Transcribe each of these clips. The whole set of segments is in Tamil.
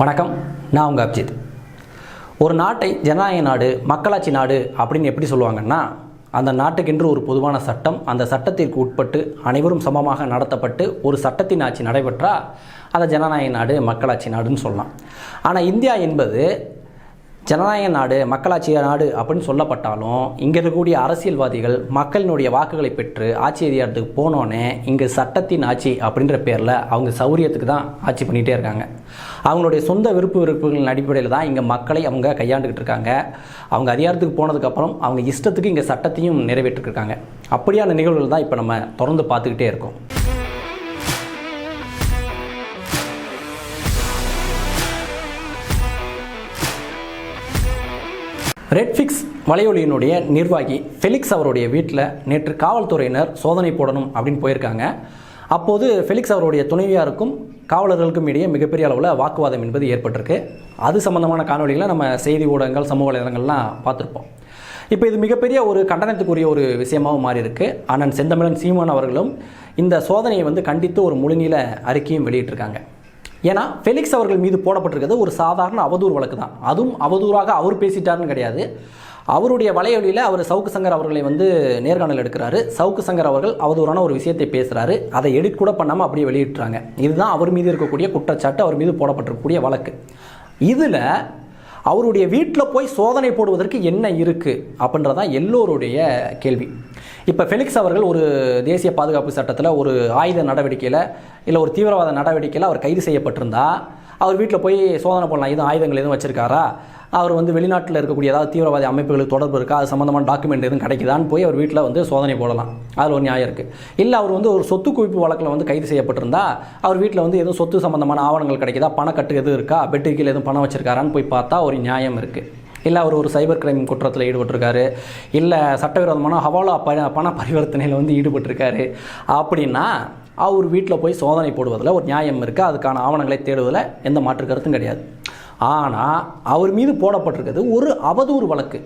வணக்கம் நான் உங்கள் அப்ஜித். ஒரு நாட்டை ஜனநாயக நாடு மக்களாட்சி நாடு அப்படின்னு எப்படி சொல்லுவாங்கன்னா அந்த நாட்டுக்கென்று ஒரு பொதுவான சட்டம் அந்த சட்டத்திற்கு உட்பட்டு அனைவரும் சமமாக நடத்தப்பட்டு ஒரு சட்டத்தின் ஆட்சி நடைபெற்றால் அதை ஜனநாயக நாடு மக்களாட்சி நாடுன்னு சொல்லலாம். ஆனால் இந்தியா என்பது ஜனநாயக நாடு மக்களாட்சி நாடு அப்படின்னு சொல்லப்பட்டாலும் இங்கே இருக்கக்கூடிய அரசியல்வாதிகள் மக்களினுடைய வாக்குகளை பெற்று ஆட்சி அதிகாரத்துக்கு போனோன்னே இங்கே சட்டத்தின் ஆட்சி அப்படின்ற பேரில் அவங்க சௌரியத்துக்கு தான் ஆட்சி பண்ணிகிட்டே இருக்காங்க. அவங்களுடைய சொந்த விருப்பு விருப்புகளின் அடிப்படையில் தான் இங்கே மக்களை அவங்க கையாண்டுக்கிட்டு இருக்காங்க. அவங்க அதிகாரத்துக்கு போனதுக்கப்புறம் அவங்க இஷ்டத்துக்கு இங்கே சட்டத்தையும் நிறைவேற்றிருக்காங்க. அப்படியான நிகழ்வுகள் தான் இப்போ நம்ம தொடர்ந்து பார்த்துக்கிட்டே இருக்கோம். ரெட்ஃபிக்ஸ் வலையொலியினுடைய நிர்வாகி ஃபெலிக்ஸ் அவருடைய வீட்டில் நேற்று காவல்துறையினர் சோதனை போடணும் அப்படின்னு போயிருக்காங்க. அப்போது ஃபெலிக்ஸ் அவருடைய துணைவியாருக்கும் காவலர்களுக்கும் இடையே மிகப்பெரிய அளவில் வாக்குவாதம் என்பது ஏற்பட்டிருக்கு. அது சம்பந்தமான காணொலிகளை நம்ம செய்தி ஊடகங்கள் சமூக வலைதளங்கள்லாம் பார்த்துருப்போம். இப்போ இது மிகப்பெரிய ஒரு கண்டனத்துக்குரிய ஒரு விஷயமாகவும் மாறி இருக்கு அண்ணன் செந்தமிழன் சீமான் அவர்களும் இந்த சோதனையை வந்து கண்டித்து ஒரு முழுநீள அறிக்கையும் வெளியிட்டிருக்காங்க. ஏன்னா ஃபெலிக்ஸ் அவர்கள் மீது போடப்பட்டிருக்கிறது ஒரு சாதாரண அவதூறு வழக்கு தான். அதுவும் அவதூறாக அவர் பேசிட்டாருன்னு கிடையாது. அவருடைய வலையொலியில் அவர் சவுக்கு சங்கர் அவர்களை வந்து நேர்காணல் எடுக்கிறாரு. சவுக்கு சங்கர் அவர்கள் அவதூறான ஒரு விஷயத்தை பேசுகிறாரு அதை எடிட் கூட பண்ணாமல் அப்படியே வெளியிட்டுறாங்க. இதுதான் அவர் மீது இருக்கக்கூடிய குற்றச்சாட்டு. அவர் மீது போடப்பட்டிருக்கக்கூடிய வழக்கு. இதில் அவருடைய வீட்டில் போய் சோதனை போடுவதற்கு என்ன இருக்குது அப்படின்றதான் எல்லோருடைய கேள்வி. இப்போ ஃபெலிக்ஸ் அவர்கள் ஒரு தேசிய பாதுகாப்பு சட்டத்தில் ஒரு ஆயுத நடவடிக்கையில் இல்லை ஒரு தீவிரவாத நடவடிக்கையில் அவர் கைது செய்யப்பட்டிருந்தா அவர் வீட்டில் போய் சோதனை பண்ணலாம் எதுவும் ஆயுதங்கள் எதுவும் வச்சிருக்காரா? அவர் வந்து வெளிநாட்டில் இருக்கக்கூடிய ஏதாவது தீவிரவாதி அமைப்புகளுக்கு தொடர்பு இருக்கா? அது சம்மந்தமான டாக்குமெண்ட் எதுவும் கிடைக்குதான்னு போய் அவர் வீட்டில் வந்து சோதனை போடலாம். அதில் ஒரு நியாயம் இருக்குது இல்லை அவர் வந்து ஒரு சொத்து குவிப்பு வழக்கில் வந்து கைது செய்யப்பட்டிருந்தா அவர் வீட்டில் வந்து எதுவும் சொத்து சம்மந்தமான ஆவணங்கள் கிடைக்குதா? பணக்கட்டு எதுவும் இருக்கா? பெட்டு கீழே எதுவும் பணம் வச்சிருக்காரான்னு போய் பார்த்தா ஒரு நியாயம் இருக்குது இல்லை அவர் ஒரு சைபர் கிரைம் குற்றத்தில் ஈடுபட்டிருக்காரு. இல்லை சட்டவிரோதமான ஹவாலா ப பண பரிவர்த்தனையில் வந்து ஈடுபட்டிருக்காரு. அப்படின்னா அவர் வீட்டில் போய் சோதனை போடுவதில் ஒரு நியாயம் இருக்குது அதுக்கான ஆவணங்களை தேடுவதில் எந்த மாற்று கருத்தும் கிடையாது. ஆனால் அவர் மீது போடப்பட்டிருக்கிறது ஒரு அவதூறு வழக்கு.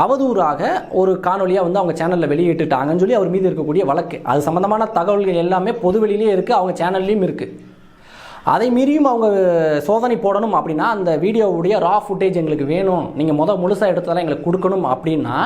அவதூறாக ஒரு காணொலியாக வந்து அவங்க சேனலில் வெளியிட்டுட்டாங்கன்னு சொல்லி அவர் மீது இருக்கக்கூடிய வழக்கு. அது சம்மந்தமான தகவல்கள் எல்லாமே பொதுவெளியிலே இருக்குது அவங்க சேனல்லையும் இருக்குது அதை மீறியும் அவங்க சோதனை போடணும் அப்படின்னா அந்த வீடியோவுடைய ரா ஃபுட்டேஜ் எங்களுக்கு வேணும். நீங்கள் மொதல் முழுசாக எடுத்ததெல்லாம் எங்களுக்கு கொடுக்கணும் அப்படின்னா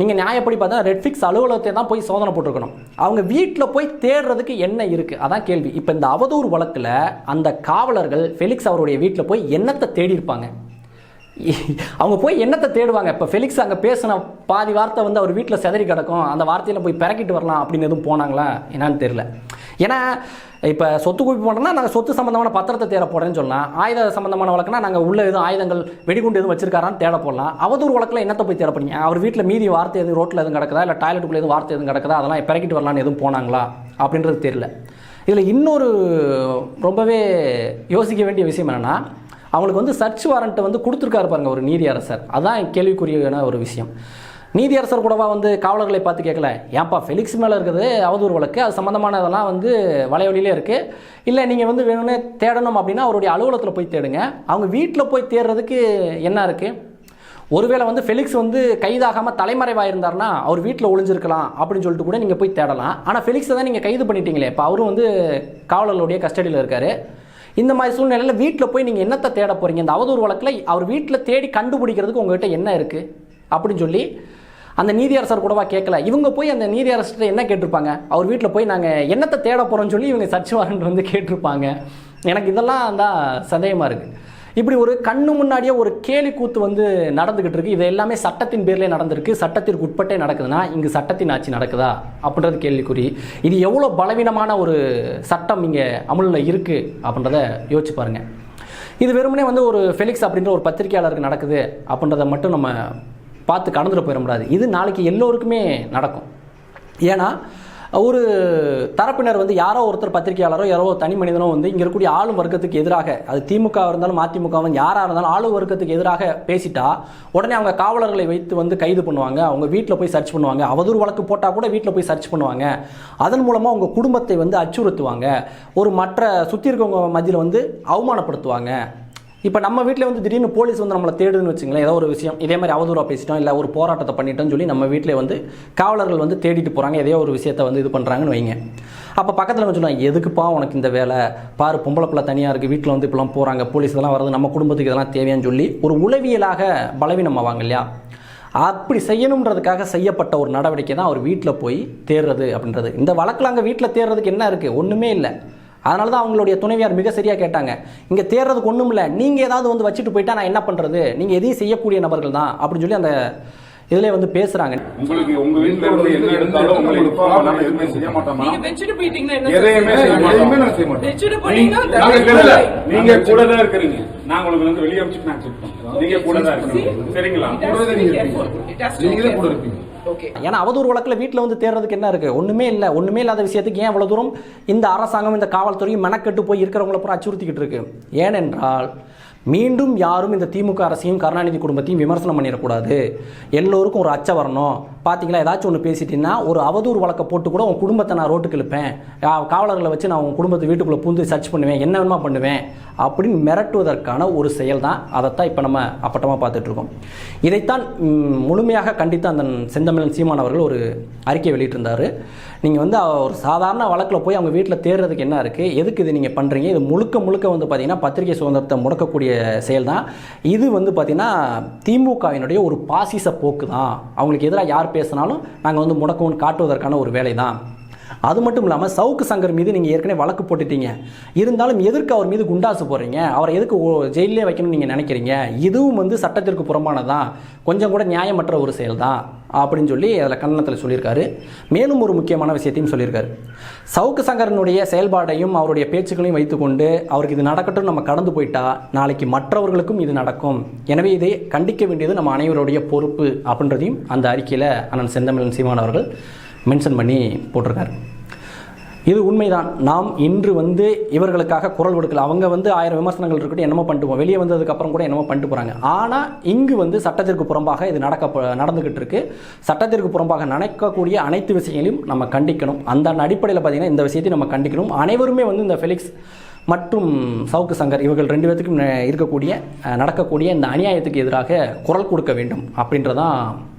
நீங்கள் நியாயப்படி பார்த்தா ரெட்ஃபிக்ஸ் அலுவலகத்தை தான் போய் சோதனை போட்டிருக்கணும். அவங்க வீட்டில் போய் தேடுறதுக்கு என்ன இருக்குது அதான் கேள்வி. இப்போ இந்த அவதூறு வழக்கில் அந்த காவலர்கள் ஃபெலிக்ஸ் அவருடைய வீட்டில் போய் என்னத்தை தேடி இருப்பாங்க அவங்க போய் என்னத்தை தேடுவாங்க? இப்போ ஃபெலிக்ஸ் அங்கே பேசின பாதி வார்த்தை வந்து அவர் வீட்டில் செதறி கிடக்கும். அந்த வார்த்தையில் போய் பிறக்கிட்டு வரலாம் அப்படின்னு எதுவும் போனாங்களா? என்னான்னு தெரியல. ஏன்னா இப்போ சொத்து குவிப்பு பண்ணுறோம்னா நாங்கள் சொத்து சம்மந்தமான பத்திரத்தை தேட போகிறேன்னு சொல்லலாம் ஆயுத சம்மந்தமான வழக்குனா நாங்கள் உள்ள எதுவும் ஆயுதங்கள் வெடிகுண்டு எதுவும் வச்சிருக்காரான்னு தேட போடலாம். அவதூறு வழக்கில் என்னத்தை போய் தேட போறீங்க? அவர் வீட்டில் மீதி வார்த்தை எதுவும் ரோட்டில் எதுவும் கிடக்குதா? இல்லை டாய்லெட்டுக்குள்ளே எதுவும் வார்த்தை எதுவும் கிடக்குதா? அதெல்லாம் பிறக்கிட்டு வரலான்னு எதுவும் போனாங்களா? அப்படின்றது தெரியல. இதில் இன்னொரு ரொம்பவே யோசிக்க வேண்டிய விஷயம் என்னென்னா அவங்களுக்கு வந்து சர்ச் வாரண்ட்டை வந்து கொடுத்துருக்காரு பாருங்க ஒரு நீதி அரசர் அதான் கேள்விக்குரியான ஒரு விஷயம். நீதியரசர் கூடவா வந்து காவலர்களை பார்த்து கேட்கல? ஏன்பா ஃபெலிக்ஸ் மேலே இருக்குது அவதூறு வழக்கு. அது சம்மந்தமானதெல்லாம் வந்து வலைவழியிலே இருக்குது இல்லை நீங்கள் வந்து வேணும்னே தேடணும் அப்படின்னா அவருடைய அலுவலகத்தில் போய் தேடுங்க. அவங்க வீட்டில் போய் தேடுறதுக்கு என்ன இருக்குது ஒருவேளை வந்து ஃபெலிக்ஸ் வந்து கைதாகாமல் தலைமறைவாக இருந்தார்னா அவர் வீட்டில் ஒளிஞ்சிருக்கலாம் அப்படின்னு சொல்லிட்டு கூட நீங்கள் போய் தேடலாம். ஆனால் ஃபெலிக்ஸை தான் நீங்கள் கைது பண்ணிட்டீங்களே. இப்போ அவரும் வந்து காவலர்களுடைய கஸ்டடியில் இருக்கார். இந்த மாதிரி சூழ்நிலையில் வீட்டில் போய் நீங்கள் என்னத்தை தேட போகிறீங்க இந்த அவதூறு வழக்கில் அவர் வீட்டில் தேடி கண்டுபிடிக்கிறதுக்கு உங்கள்கிட்ட என்ன இருக்குது அப்படின்னு சொல்லி அந்த நீதியரசர் கூடவா கேட்கல இவங்க போய் அந்த நீதியரசர்கிட்ட என்ன கேட்டிருப்பாங்க? அவர் வீட்டில் போய் நாங்கள் என்னத்தை தேட போகிறோம்னு சொல்லி இவங்க சர்ச் வாரண்ட் வந்து கேட்டிருப்பாங்க. எனக்கு இதெல்லாம் தான் சந்தேகமாக இருக்குது இப்படி ஒரு கண்ணு முன்னாடியே ஒரு கேலி கூத்து வந்து நடந்துகிட்டு இருக்கு. இது எல்லாமே சட்டத்தின் பேர்லேயே நடந்திருக்கு. சட்டத்திற்கு உட்பட்டே நடக்குதுன்னா இங்கு சட்டத்தின் ஆட்சி நடக்குதா? அப்படின்றது கேள்விக்குறி. இது எவ்வளோ பலவீனமான ஒரு சட்டம் இங்கே அமுலில் இருக்குது அப்படின்றத யோசிச்சு பாருங்கள் இது வெறுமனே வந்து ஒரு ஃபெலிக்ஸ் அப்படின்ற ஒரு பத்திரிகையாளருக்கு நடக்குது அப்படின்றத மட்டும் நம்ம பார்த்து கடந்துட்டு போயிட முடியாது. இது நாளைக்கு எல்லோருக்குமே நடக்கும். ஏன்னா ஒரு தரப்பினர் வந்து யாரோ ஒருத்தர் பத்திரிகையாளரோ யாரோ தனி மனிதனோ வந்து இங்கே இருக்கக்கூடிய ஆளும் வர்க்கத்துக்கு எதிராக அது திமுக இருந்தாலும் மதிமுகவும் யாராக இருந்தாலும் ஆளும் வர்க்கத்துக்கு எதிராக பேசிட்டா உடனே அவங்க காவலர்களை வைத்து வந்து கைது பண்ணுவாங்க. அவங்க வீட்டில் போய் சர்ச் பண்ணுவாங்க. அவதூறு வழக்கு போட்டால் கூட வீட்டில் போய் சர்ச் பண்ணுவாங்க. அதன் மூலமாக உங்கள் குடும்பத்தை வந்து அச்சுறுத்துவாங்க. ஒரு மற்ற சுற்றி இருக்கவங்க மத்தியில் வந்து அவமானப்படுத்துவாங்க. இப்போ நம்ம வீட்டில் வந்து திடீர்னு போலீஸ் வந்து நம்மளை தேடுதுன்னு வச்சுங்களேன் ஏதோ ஒரு விஷயம். இதே மாதிரி அவதூறாக பேசிட்டோம் இல்லை ஒரு போராட்டத்தை பண்ணிட்டோம்னு சொல்லி நம்ம வீட்டில் வந்து காவலர்கள் வந்து தேடிட்டு போகிறாங்க ஏதோ ஒரு விஷயத்தை வந்து இது பண்ணுறாங்கன்னு வைங்க. அப்போ பக்கத்தில் வந்து சொல்லுவாங்க எதுக்குப்பா உனக்கு இந்த வேலை? பாரு பொம்பளை பிள்ளை தனியாக இருக்குது வீட்டில் வந்து இப்பெல்லாம் போகிறாங்க போலீஸ் இதெல்லாம் வருது நம்ம குடும்பத்துக்கு இதெல்லாம் தேவையான்னு சொல்லி ஒரு உளவியலாக பலவீனம் ஆவாங்க இல்லையா? அப்படி செய்யணுன்றதுக்காக செய்யப்பட்ட ஒரு நடவடிக்கை தான் அவர் வீட்டில் போய் தேடுறது அப்படின்றது. இந்த வழக்கில் அங்கே வீட்டில் தேடுறதுக்கு என்ன இருக்குது ஒன்றுமே இல்லை. அதனால தான் அவங்களுடைய துணைவியார் மிக சரியாக கேட்டாங்க. இங்கே தேடுறதுக்கு ஒன்றும் இல்லை. நீங்கள் ஏதாவது வந்து வச்சுட்டு போயிட்டா நான் என்ன பண்ணுறது நீங்கள் எதையும் செய்யக்கூடிய நபர்கள் தான் அப்படின்னு சொல்லி அந்த இதிலே வந்து பேசுகிறாங்க உங்களுக்கு உங்க வீட்டுல இருந்து என்ன எடுத்தாலும் உங்களுக்கு பண்ணாம எதுவுமே செய்ய மாட்டோமா? நீங்க வச்சுட்டு போயிட்டீங்கன்னா என்ன எதையுமே செய்ய மாட்டோம். நான் செய்ய மாட்டோம். வச்சுட்டு போனீங்கன்னா நாங்க. நீங்க கூட தான் இருக்கிறீங்க. நாங்க உங்களுக்கு வந்து வெளியே வச்சுட்டு நான் நீங்க கூட தான் இருக்கிறீங்க சரிங்களா? Has to be நீங்களே கூட. இருப்பீங்க ஓகே ஏன்னா அவதூறு வழக்கில் வீட்டில் வந்து தேடுறதுக்கு என்ன இருக்குது ஒன்றுமே இல்லை. ஒன்றுமே இல்லாத விஷயத்துக்கு ஏன் அவ்வளோ தூரம் இந்த அரசாங்கம் இந்த காவல்துறையும் மெனக்கெட்டு போய் இருக்கிறவங்கள பூரா அச்சுறுத்திக்கிட்டு இருக்கு? ஏனென்றால் மீண்டும் யாரும் இந்த திமுக அரசையும் கருணாநிதி குடும்பத்தையும் விமர்சனம் பண்ணிடக்கூடாது. எல்லோருக்கும் ஒரு அச்சம் வரணும். பார்த்தீங்களா ஏதாச்சும் ஒன்று பேசிட்டீங்கன்னா ஒரு அவதூறு வழக்கை போட்டு கூட உன் குடும்பத்தை நான் ரோட்டுக்கு இழுப்பேன். காவலர்களை வச்சு நான் உன் குடும்பத்தை வீட்டுக்குள்ளே பூந்து சர்ச் பண்ணுவேன். என்ன வேணுமா பண்ணுவேன். அப்படின்னு மிரட்டுவதற்கான ஒரு செயல் தான் அதைத்தான் இப்போ நம்ம அப்பட்டமாக பார்த்துட்டு இருக்கோம் இதைத்தான் முழுமையாக கண்டித்து அந்த செந்தமிழன் சீமான் அவர்கள் ஒரு அறிக்கை வெளியிட்டிருந்தார். நீங்கள் வந்து ஒரு சாதாரண வழக்கில் போய் அவங்க வீட்டில் தேடுறதுக்கு என்ன இருக்குது எதுக்கு இது நீங்கள் பண்ணுறீங்க இது முழுக்க முழுக்க வந்து பார்த்தீங்கன்னா பத்திரிகை சுதந்திரத்தை முடக்கக்கூடிய செயல் தான் இது வந்து பார்த்திங்கன்னா திமுகவினுடைய ஒரு பாசிச போக்கு தான் அவங்களுக்கு எதிராக யார் பேசினாலும் நாங்கள் வந்து முடக்கம்னு காட்டுவதற்கான ஒரு வேலை தான் அது மட்டும் இல்லாமல் சவுக்கு சங்கர் மீது நீங்கள் ஏற்கனவே வழக்கு போட்டுட்டீங்க. இருந்தாலும் எதற்கு அவர் மீது குண்டாசு போடுறீங்க. அவரை எதுக்கு ஓ- ஜெயிலே வைக்கணும்னு நீங்கள் நினைக்கிறீங்க? இதுவும் வந்து சட்டத்திற்கு புறம்பானதான் கொஞ்சம் கூட நியாயமற்ற ஒரு செயல் தான் அப்படின்னு சொல்லி அதில் கண்டனத்தில் சொல்லியிருக்காரு. மேலும் ஒரு முக்கியமான விஷயத்தையும் சொல்லியிருக்காரு. சவுக்கு சங்கரனுடைய செயல்பாடையும் அவருடைய பேச்சுக்களையும் வைத்துக்கொண்டு அவருக்கு இது நடக்கட்டும் நம்ம கடந்து போயிட்டா நாளைக்கு மற்றவர்களுக்கும் இது நடக்கும். எனவே இதை கண்டிக்க வேண்டியது நம்ம அனைவருடைய பொறுப்பு அப்படின்றதையும் அந்த அறிக்கையில் அண்ணன் செந்தமிழன் சீமான் அவர்கள் மென்ஷன் பண்ணி போட்டிருக்காரு. இது உண்மைதான். நாம் இன்று வந்து இவர்களுக்காக குரல் கொடுக்கல. அவங்க வந்து ஆயிரம் விமர்சனங்கள் இருக்கட்டும் என்னமோ பண்ணிட்டு போவோம் வெளியே வந்ததுக்கப்புறம் கூட என்னமோ பண்ணிட்டு போகிறாங்க ஆனால் இங்கு வந்து சட்டத்திற்கு புறம்பாக இது நடக்க நடந்துகிட்டு இருக்கு. சட்டத்திற்கு புறம்பாக நடக்கக்கூடிய அனைத்து விஷயங்களையும் நம்ம கண்டிக்கணும். அந்த அடிப்படையில் பார்த்தீங்கன்னா இந்த விஷயத்தையும் நம்ம கண்டிக்கணும். அனைவருமே வந்து இந்த ஃபெலிக்ஸ் மற்றும் சவுக்கு சங்கர் இவர்கள் ரெண்டு பேர்த்துக்கும் இருக்கக்கூடிய நடக்கக்கூடிய இந்த அநியாயத்துக்கு எதிராக குரல் கொடுக்க வேண்டும் அப்படின்றதான்